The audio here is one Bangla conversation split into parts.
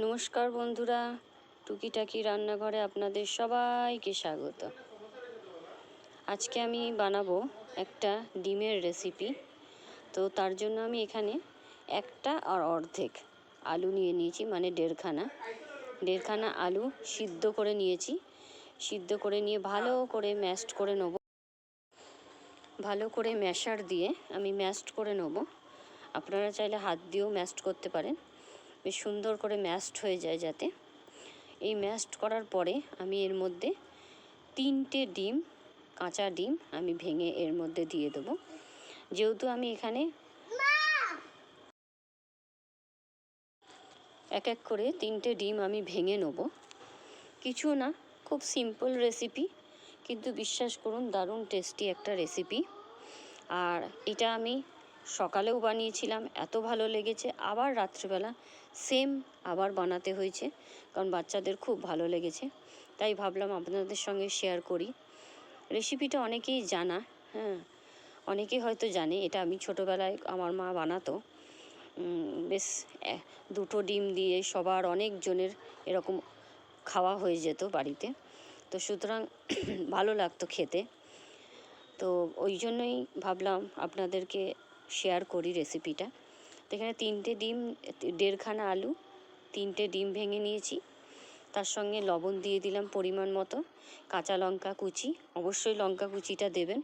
নমস্কার বন্ধুরা, টুকিটাকি রান্নাঘরে আপনাদের সবাইকে স্বাগত। আজকে আমি বানাবো একটা ডিমের রেসিপি। তো তার জন্য আমি এখানে একটা আর অর্ধেক আলু নিয়ে নিয়েছি মানে দেড়খানা। দেড়খানা আলু সিদ্ধ করে নিয়েছি। সিদ্ধ করে নিয়ে ভালো করে ম্যাশড করে নেব। ভালো করে ম্যাশার দিয়ে আমি ম্যাশড করে নেব। আপনারা চাইলে হাত দিয়েও ম্যাশড করতে পারেন। বেশ সুন্দর করে ম্যাশড হয়ে যায় যাতে। এই ম্যাশড করার পরে আমি এর মধ্যে তিনটে ডিম, কাঁচা ডিম আমি ভেঙে এর মধ্যে দিয়ে দেবো। যেহেতু আমি এখানে এক এক করে তিনটে ডিম আমি ভেঙে নেব। কিছু না, খুব সিম্পল রেসিপি কিন্তু বিশ্বাস করুন দারুণ টেস্টি একটা রেসিপি আর এটা আমি সকালেও বানিয়েছিলাম, এত ভালো লেগেছে। আবার রাত্রিবেলা সেম আবার বানাতে হয়েছে, কারণ বাচ্চাদের খুব ভালো লেগেছে। তাই ভাবলাম আপনাদের সঙ্গে শেয়ার করি। রেসিপিটা অনেকেই জানা হ্যাঁ। অনেকেই হয়তো জানে, এটা আমি ছোটোবেলায় আমার মা বানাতো। বেশ দুটো ডিম দিয়ে সবার অনেকজনের এরকম খাওয়া হয়ে যেত বাড়িতে। তো সুতরাং ভালো লাগতো খেতে। তো ওই জন্যই ভাবলাম আপনাদেরকে শেয়ার করি রেসিপিটা তো এখানে তিনটে ডিম, দেড়খানা আলু, তিনটে ডিম ভেঙে নিয়েছি। তার সঙ্গে লবণ দিয়ে দিলাম পরিমাণ মতো, কাঁচা লঙ্কা কুচি, অবশ্যই লঙ্কা কুচিটা দেবেন।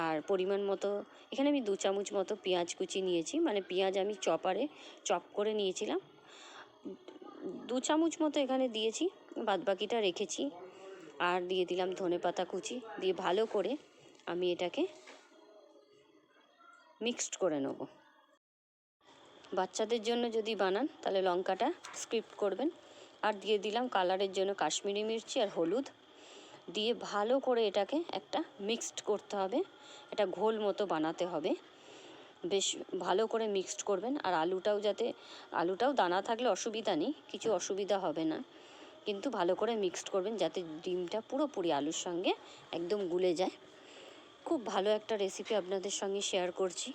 আর পরিমাণ মতো, এখানে আমি দু চামচ মতো পেঁয়াজ কুচি নিয়েছি মানে পেঁয়াজ আমি চপারে চপ করে নিয়েছিলাম। দু চামচ মতো এখানে দিয়েছি, বাদবাকিটা রেখেছি। আর দিয়ে দিলাম ধনে পাতা কুচি, দিয়ে ভালো করে আমি এটাকে মিক্সড করে নেব। বাচ্চাদের জন্য যদি বানান, তাহলে লঙ্কাটা স্ক্রিপ্ট করবেন। আর দিয়ে দিলাম কালারের জন্য কাশ্মীরি মির্চি আর হলুদ। দিয়ে ভালো করে এটাকে একটা মিক্সড করতে হবে। এটা ঘোল মতো বানাতে হবে। বেশ ভালো করে মিক্সড করবেন। আর আলুটাও যাতে, আলুটাও দানা থাকলে অসুবিধা নেই, কিছু অসুবিধা হবে না। কিন্তু ভালো করে মিক্সড করবেন যাতে ডিমটা পুরোপুরি আলুর সঙ্গে একদম গুলে যায়। খুব ভালো একটা রেসিপি আপনাদের সঙ্গে শেয়ার করছি।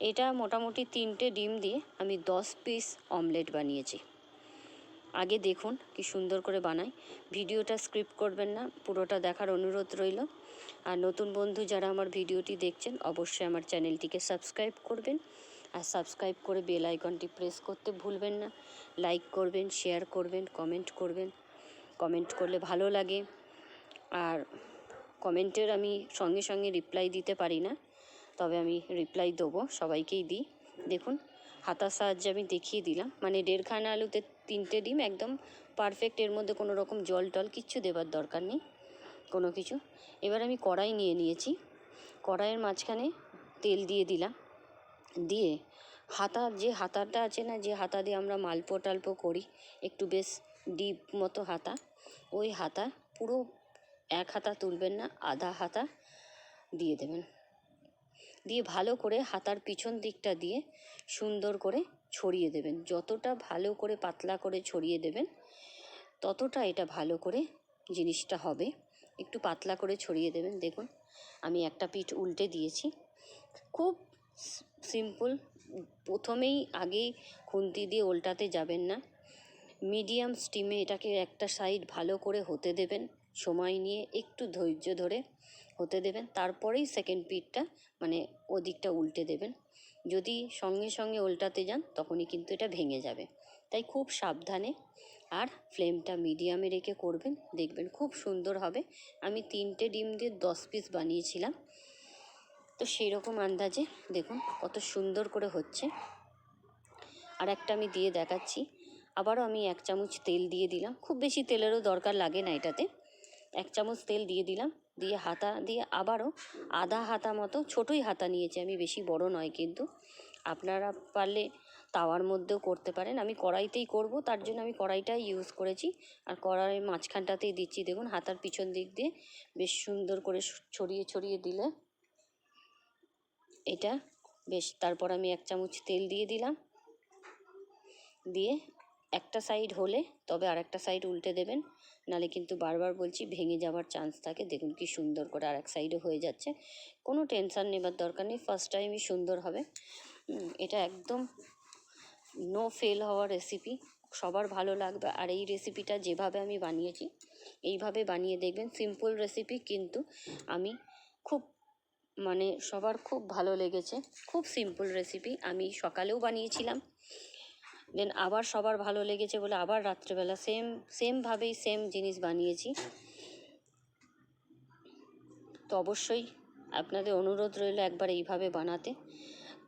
এটা মোটামুটি তিনটে ডিম দিয়ে আমি দশ পিস অমলেট বানিয়েছি। আগে দেখুন কি সুন্দর করে বানাই। ভিডিওটা স্ক্রিপ্ট করবেন না, পুরোটা দেখার অনুরোধ রইল। আর নতুন বন্ধু যারা আমার ভিডিওটি দেখছেন, অবশ্যই আমার চ্যানেলটিকে সাবস্ক্রাইব করবেন। আর সাবস্ক্রাইব করে বেল আইকনটি প্রেস করতে ভুলবেন না। লাইক করবেন শেয়ার করবেন কমেন্ট করবেন। কমেন্ট করলে ভালো লাগে। আর কমেন্টের আমি সঙ্গে সঙ্গে রিপ্লাই দিতে পারি না, তবে আমি রিপ্লাই দেবো, সবাইকেই দিই। দেখুন, হাতার সাহায্যে আমি দেখিয়ে দিলাম। মানে দেড়খানা আলুতে তিনটে ডিম, একদম পারফেক্ট এর মধ্যে কোনো রকম জল টল কিচ্ছু দেবার দরকার নেই, কোনো কিছু। এবার আমি কড়াই নিয়ে নিয়েছি। কড়াইয়ের মাঝখানে তেল দিয়ে দিলাম। দিয়ে হাতা, যে হাতাটা আছে না, যে হাতা দিয়ে আমরা মালপো টালপো করি, একটু বেশ ডিপ মতো হাতা, ওই হাতা পুরো এক হাতা তুলবেন না, আধা হাতা দিয়ে দেবেন। দিয়ে ভালো করে হাতার পিছন দিকটা দিয়ে সুন্দর করে ছড়িয়ে দেবেন। যতটা ভালো করে পাতলা করে ছড়িয়ে দেবেন, ততটা এটা ভালো করে জিনিসটা হবে। একটু পাতলা করে ছড়িয়ে দেবেন। দেখুন, আমি একটা পিঠ উল্টে দিয়েছি। খুব সিম্পল, প্রথমেই আগেই খুন্তি দিয়ে উল্টাতে যাবেন না। মিডিয়াম স্টিমে এটাকে একটা সাইড ভালো করে হতে দেবেন। সময় নিয়ে একটু ধৈর্য ধরে হতে দেবেন। তারপরেই সেকেন্ড পিঠটা মানে ওদিকটা উল্টে দেবেন। যদি সঙ্গে সঙ্গে উল্টাতে যান, তখনই কিন্তু এটা ভেঙে যাবে। তাই খুব সাবধানে আর ফ্লেমটা মিডিয়ামে রেখে করবেন। দেখবেন খুব সুন্দর হবে। আমি তিনটে ডিম দিয়ে দশ পিস বানিয়েছিলাম। তো সেই রকম আন্দাজে দেখুন কত সুন্দর করে হচ্ছে। আর একটা আমি দিয়ে দেখাচ্ছি। আবারও আমি এক চামচ তেল দিয়ে দিলাম। খুব বেশি তেলেরও দরকার লাগে না এটাতে। এক চামচ তেল দিয়ে দিলাম। দিয়ে হাতা, দিয়ে আবারও আধা হাতা মতো, ছোটোই হাতা নিয়েছি আমি, বেশি বড় নয় কিন্তু। আপনারা পারলে তাওয়ার মধ্যেও করতে পারেন। আমি কড়াইতেই করব, তার জন্য আমি কড়াইটাই ইউজ করেছি। আর কড়াইয়ের মাঝখানটাতেই দিচ্ছি, দেখুন হাতার পিছন দিক দিয়ে বেশ সুন্দর করে ছড়িয়ে ছড়িয়ে দিলে এটা বেশ, তারপর আমি এক চামচ তেল দিয়ে দিলাম। দিয়ে একটা সাইড হলে, তবে আর একটা সাইড উল্টে দেবেন। নালে কিন্তু বারবার বলছি, ভেঙে যাওয়ার চান্স থাকে। দেখুন কি সুন্দর করে আর এক সাইডে হয়ে যাচ্ছে। কোনো টেনশান নেবার দরকার নেই ফার্স্ট টাইমই সুন্দর হবে। এটা একদম নো ফেল হওয়ার রেসিপি সবার ভালো লাগবে। আর এই রেসিপিটা যেভাবে আমি বানিয়েছি, এইভাবে বানিয়ে দেখবেন সিম্পল রেসিপি কিন্তু আমি খুব মানে সবার খুব ভালো লেগেছে। খুব সিম্পল রেসিপি আমি সকালেও বানিয়েছিলাম। দেন আবার সবার ভালো লেগেছে বলে আবার রাত্রেবেলা সেম সেমভাবেই সেম জিনিস বানিয়েছি। তো অবশ্যই আপনাদের অনুরোধ রইল একবার এইভাবে বানাতে।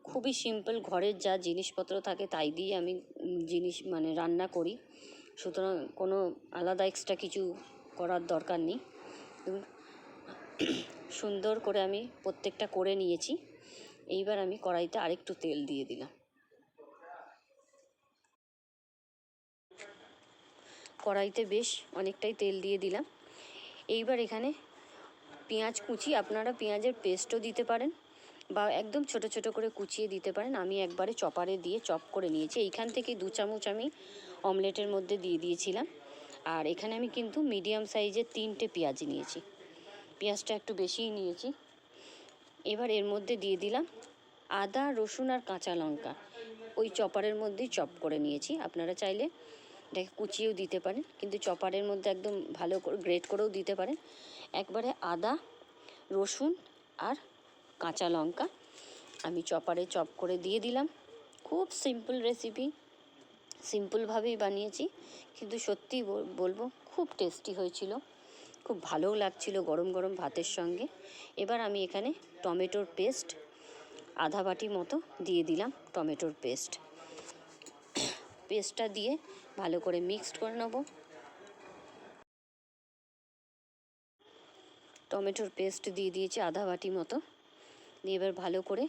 খুবই সিম্পল ঘরের যা জিনিসপত্র থাকে তাই দিয়ে আমি জিনিস মানে রান্না করি। সুতরাং কোনো আলাদা এক্সট্রা কিছু করার দরকার নেই। সুন্দর করে আমি প্রত্যেকটা করে নিয়েছি। এইবার আমি কড়াইতে আরেকটু তেল দিয়ে দিলাম। কড়াইতে বেশ অনেকটাই তেল দিয়ে দিলাম। এইবার এখানে পেঁয়াজ কুচি, আপনারা পেঁয়াজের পেস্টও দিতে পারেন বা একদম ছোট ছোট করে কুচিয়ে দিতে পারেন। আমি একবারে চপারে দিয়ে চপ করে নিয়েছি। এইখান থেকে দু চামচ আমি অমলেটের মধ্যে দিয়ে দিয়েছিলাম। আর এখানে আমি কিন্তু মিডিয়াম সাইজের তিনটে পেঁয়াজ নিয়েছি। পেঁয়াজটা একটু বেশিই নিয়েছি। এবার এর মধ্যে দিয়ে দিলাম আদা, রসুন আর কাঁচা লঙ্কা। ওই চপারের মধ্যেই চপ করে নিয়েছি। আপনারা চাইলে এটাকে কুচিয়েও দিতে পারেন, কিন্তু চপারের মধ্যে একদম ভালো করে গ্রেট করেও দিতে পারেন। একবারে আদা, রসুন আর কাঁচা লঙ্কা আমি চপারে চপ করে দিয়ে দিলাম। খুব সিম্পল রেসিপি সিম্পলভাবেই বানিয়েছি, কিন্তু সত্যি বলব খুব টেস্টি হয়েছিল, খুব ভালোও লাগছিল গরম গরম ভাতের সঙ্গে। এবার আমি এখানে টমেটোর পেস্ট আধা বাটি মতো দিয়ে দিলাম টমেটোর পেস্ট পেস্টটা দিয়ে ভালো করে মিক্সড করে নেব। টমেটোর পেস্ট দিয়ে দিয়েছি আধা বাটি মতো। দিয়ে এবার ভালো করে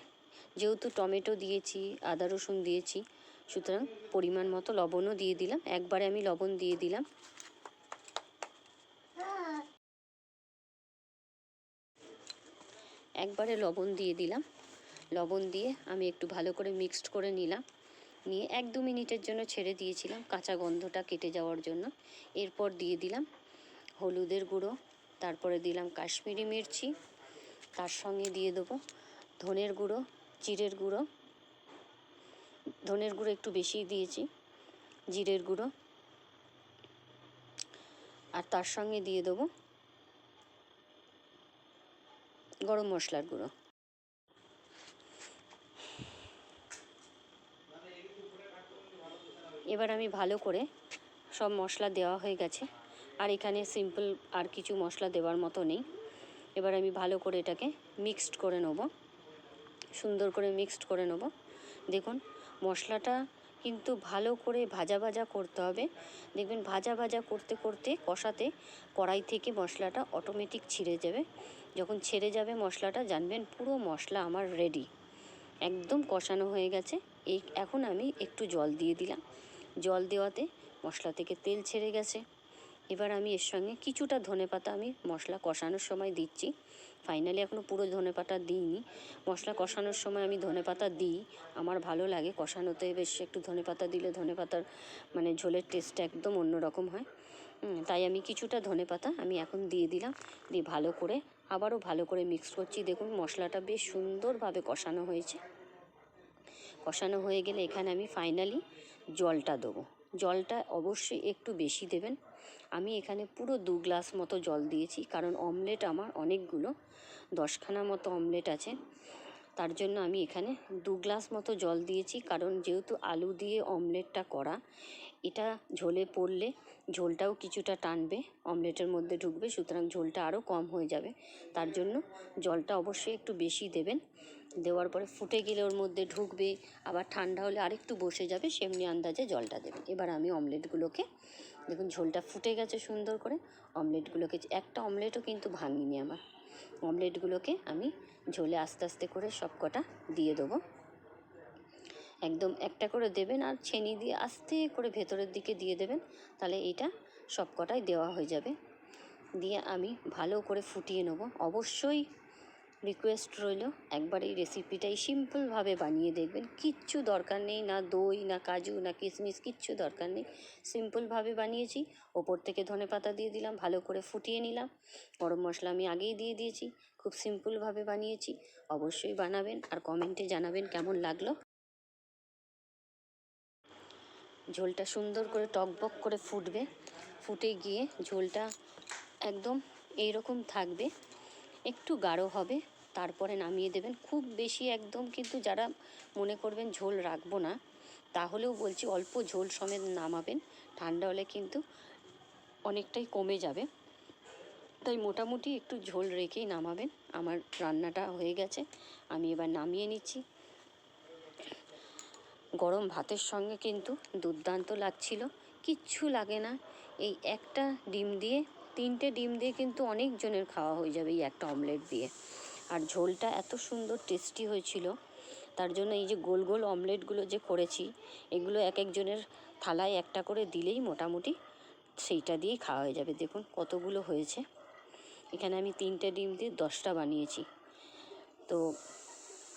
যেহেতু টমেটো দিয়েছি, আদা রসুন দিয়েছি, সুতরাং পরিমাণ মতো লবণও দিয়ে দিলাম। একবারে আমি লবণ দিয়ে দিলাম। একবারে লবণ দিয়ে দিলাম। লবণ দিয়ে আমি একটু ভালো করে মিক্সড করে নিলাম। নিয়ে এক দু মিনিটের জন্য ছেড়ে দিয়েছিলাম কাঁচা গন্ধটা কেটে যাওয়ার জন্য। এরপর দিয়ে দিলাম হলুদের গুঁড়ো, তারপরে দিলাম কাশ্মীরি মির্চি, তার সঙ্গে দিয়ে দেবো ধনের গুঁড়ো, জিরের গুঁড়ো। ধনের গুঁড়ো একটু বেশিই দিয়েছি, জিরের গুঁড়ো। আর তার সঙ্গে দিয়ে দেবো গরম মশলার গুঁড়ো। এবার আমি ভালো করে সব মশলা দেওয়া হয়ে গেছে। আর এখানে সিম্পল আর কিছু মশলা দেওয়ার মতো নেই। এবার আমি ভালো করে এটাকে মিক্সড করে নেব। সুন্দর করে মিক্সড করে নেব। দেখুন, মশলাটা কিন্তু ভালো করে ভাজা ভাজা করতে হবে। দেখবেন, ভাজা ভাজা করতে করতে কষাতে কড়াই থেকে মশলাটা অটোমেটিক ছিঁড়ে যাবে। যখন ছেড়ে যাবে মশলাটা, জানবেন পুরো মশলা আমার রেডি একদম কষানো হয়ে গেছে। এই, এখন আমি একটু জল দিয়ে দিলাম। জল দেওয়াতে মশলা থেকে তেল ছেড়ে গেছে। এবার আমি এর সঙ্গে কিছুটা ধনেপাতা আমি মশলা কষানোর সময় দিচ্ছি। ফাইনালি এখনও পুরো ধনেপাতা দিইনি। মশলা কষানোর সময় আমি ধনেপাতা দিই। আমার ভালো লাগে কষানোতে, বেশ একটু ধনেপাতা দিলে ধনেপাতার মানে ঝোলের টেস্টটা একদম অন্যরকম হয়। তাই আমি কিছুটা ধনেপাতা আমি এখন দিয়ে দিলাম। দিয়ে ভালো করে, আবারও ভালো করে মিক্স করছি। দেখুন, মশলাটা বেশ সুন্দরভাবে কষানো হয়েছে। কষানো হয়ে গেলে এখানে আমি ফাইনালি জলটা দেবো। জলটা অবশ্যই একটু বেশি দেবেন। আমি এখানে পুরো দু গ্লাস মতো জল দিয়েছি, কারণ অমলেট আমার অনেকগুলো, দশখানা মতো অমলেট আছে। তার জন্য আমি এখানে দু গ্লাস মতো জল দিয়েছি, কারণ যেহেতু আলু দিয়ে অমলেটটা করা, এটা ঝোলে পড়লে ঝোলটাও কিছুটা টানবে, অমলেটের মধ্যে ঢুকবে, সুতরাং ঝোলটা আরও কম হয়ে যাবে। তার জন্য জলটা অবশ্যই একটু বেশি দেবেন। দেওয়ার পরে ফুটে গেলে ওর মধ্যে ঢুকবে, আবার ঠান্ডা হলে আরেকটু বসে যাবে, সেমনি আন্দাজে জলটা দেবেন এবার আমি অমলেটগুলোকে, দেখুন ঝোলটা ফুটে গেছে সুন্দর করে, অমলেটগুলোকে, একটা অমলেটও কিন্তু ভাঙিনি আমার। অমলেটগুলোকে আমি ঝোলে আস্তে আস্তে করে সব কটা দিয়ে দেবো। একদম একটা করে দেবেন আর ছেনি দিয়ে আস্তে করে ভেতরের দিকে দিয়ে দেবেন, তাহলে এইটা সব কটাই দেওয়া হয়ে যাবে। দিয়ে আমি ভালো করে ফুটিয়ে নেব। অবশ্যই রিকোয়েস্ট রইল, একবার এই রেসিপিটাই সিম্পলভাবে বানিয়ে দেখবেন। কিচ্ছু দরকার নেই, না দই, না কাজু, না কিশমিশ, কিচ্ছু দরকার নেই। সিম্পলভাবে বানিয়েছি, ওপর থেকে ধনেপাতা দিয়ে দিলাম, ভালো করে ফুটিয়ে নিলাম। গরম মশলা আমি আগেই দিয়ে দিয়েছি, খুব সিম্পলভাবে বানিয়েছি। অবশ্যই বানাবেন আর কমেন্টে জানাবেন কেমন লাগল। ঝোলটা সুন্দর করে টকবক করে ফুটবে। ফুটে গিয়ে ঝোলটা একদম এইরকম থাকবে। একটু গাঢ় হবে, তারপরে নামিয়ে দেবেন। খুব বেশি একদম কিন্তু যারা মনে করবেন ঝোল রাখব না, তাহলেও বলছি অল্প ঝোল সমেত নামাবেন। ঠান্ডা হলে কিন্তু অনেকটাই কমে যাবে। তাই মোটামুটি একটু ঝোল রেখেই নামাবেন। আমার রান্নাটা হয়ে গেছে, আমি এবার নামিয়ে নিচ্ছি। গরম ভাতের সঙ্গে কিন্তু দুর্দান্ত লাগছিল। কিচ্ছু লাগে না। এই একটা ডিম দিয়ে, তিনটে ডিম দিয়ে কিন্তু অনেকজনের খাওয়া হয়ে যাবে এই একটা অমলেট দিয়ে। আর ঝোলটা এত সুন্দর টেস্টি হয়েছিল। তার জন্য এই যে গোল গোল অমলেটগুলো যে করেছি, এগুলো এক একজনের থালায় একটা করে দিলেই মোটামুটি সেইটা দিয়েই খাওয়া হয়ে যাবে। দেখুন কতগুলো হয়েছে। এখানে আমি তিনটে ডিম দিয়ে দশটা বানিয়েছি। তো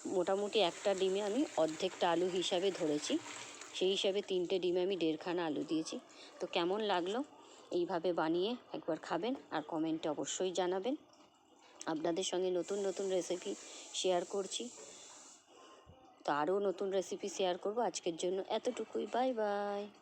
মোটামুটি একটা ডিমে আমি অর্ধেকটা আলু হিসাবে ধরেছি। সেই হিসাবে তিনটে ডিমে আমি দেড়খানা আলু দিয়েছি। তো কেমন লাগল? এইভাবে বানিয়ে একবার খাবেন আর কমেন্টে অবশ্যই জানাবেন। আপনাদের সঙ্গে নতুন নতুন রেসিপি শেয়ার করছি। তো আরও নতুন রেসিপি শেয়ার করব। আজকের জন্য এতটুকুই। Bye bye